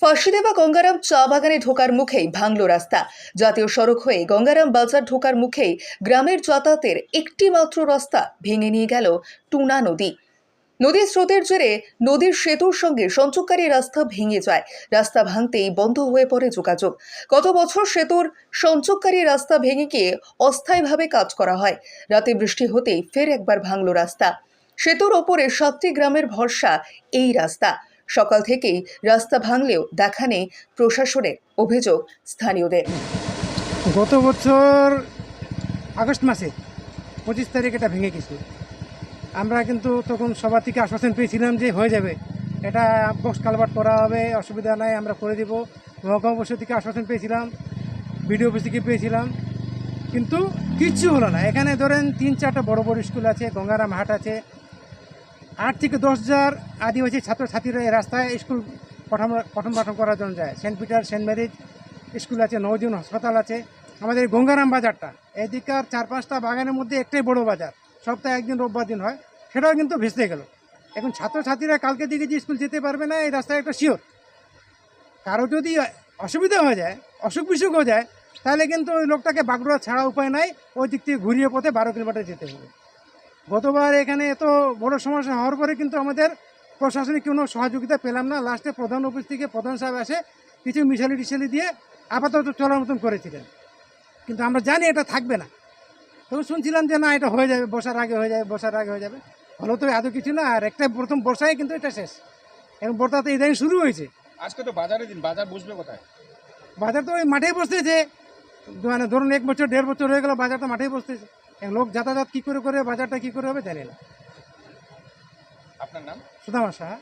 ফাঁসিদেবা গঙ্গারাম চা বাগানে ঢোকার মুখেই ভাঙল রাস্তা। জাতীয় সড়ক হয়ে গঙ্গারাম বাজার ঢোকার মুখেই গ্রামের যাতায়াতের একটি মাত্র রাস্তা ভেঙে নিয়ে গেল টুনা নদী। নদীর স্রোতের জেরে নদীর সেতুর সঙ্গে সংযোগকারী রাস্তা ভেঙে যায়। রাস্তা ভাঙতেই বন্ধ হয়ে পড়ে যোগাযোগ। গত বছর সেতুর সংযোগকারী রাস্তা ভেঙে গিয়ে অস্থায়ীভাবে কাজ করা হয়। রাতে বৃষ্টি হতেই ফের একবার ভাঙল রাস্তা। সেতুর ওপরে সাতটি গ্রামের ভরসা এই রাস্তা। সকাল থেকেই রাস্তা ভাঙলেও দেখা নেই প্রশাসনের অভিযোগ স্থানীয়দের। গত বছর আগস্ট মাসে পঁচিশ তারিখ এটা ভেঙে গেছে। আমরা কিন্তু তখন সবার থেকে আশ্বাসন পেয়েছিলাম যে হয়ে যাবে। এটা বক্স কালভার্ট করা হবে, অসুবিধা নাই, আমরা করে দেবো। মহকুমা পরিষদ থেকে আশ্বাসন পেয়েছিলাম বিডিও অফিস থেকে পেয়েছিলাম। কিন্তু কিচ্ছু হলো না। এখানে ধরেন তিন চারটা বড় বড় স্কুল আছে, গঙ্গারাম হাট আছে আট থেকে দশ হাজার আদিবাসী ছাত্রছাত্রীরা এই রাস্তায় স্কুল পঠন পঠন পাঠন করার জন্য যায়। Saint Peter, saint Mary's school আছে নবজীবন হাসপাতাল আছে। আমাদের গঙ্গারাম বাজারটা, এদিকার চার পাঁচটা বাগানের মধ্যে একটাই বড় বাজার। সপ্তাহে একদিন, রোববার দিন হয়। সেটাও কিন্তু ভেসে গেল। এখন ছাত্রছাত্রীরা কালকে দিকে যে স্কুল যেতে পারবে না, এই রাস্তায় একটা শিওর। কারও যদি অসুবিধা হয়ে যায়, অসুখ বিসুখ হয়ে যায়, তাহলে কিন্তু ওই লোকটাকে বাগড়া ছাড়া উপায় নাই। ওই দিক থেকে ঘুরিয়ে পথে বারো কিলোমিটার যেতে হবে। গতবার এখানে এত বড় সমস্যা হওয়ার পরে কিন্তু আমাদের প্রশাসনিক কোনো সহযোগিতা পেলাম না। লাস্টে প্রধান অফিস থেকে প্রধান সাহেব আসে কিছু মিশালি টিশালি দিয়ে আপাতত চলার মতন করেছিলেন। কিন্তু আমরা জানি এটা থাকবে না। তখন শুনছিলাম যে না এটা হয়ে যাবে বসার আগে হয়ে যাবে বসার আগে হয়ে যাবে। হলো তো এত কিছু না আর একটা প্রথম বর্ষায় কিন্তু এটা শেষ। এবং বর্ষাতে ইদানিং শুরু হয়েছে। আজকে তো বাজারে দিন বাজার বসবে কোথায়? বাজার তো ওই মাঠেই বসতেছে। মানে ধরুন এক বছর দেড় বছর হয়ে গেল তো মাঠেই বসতেছে। লোক যাতায়াত কী করে করে বাজারটা কী করে হবে জানি না। আপনার নাম? সুদামা সাহা।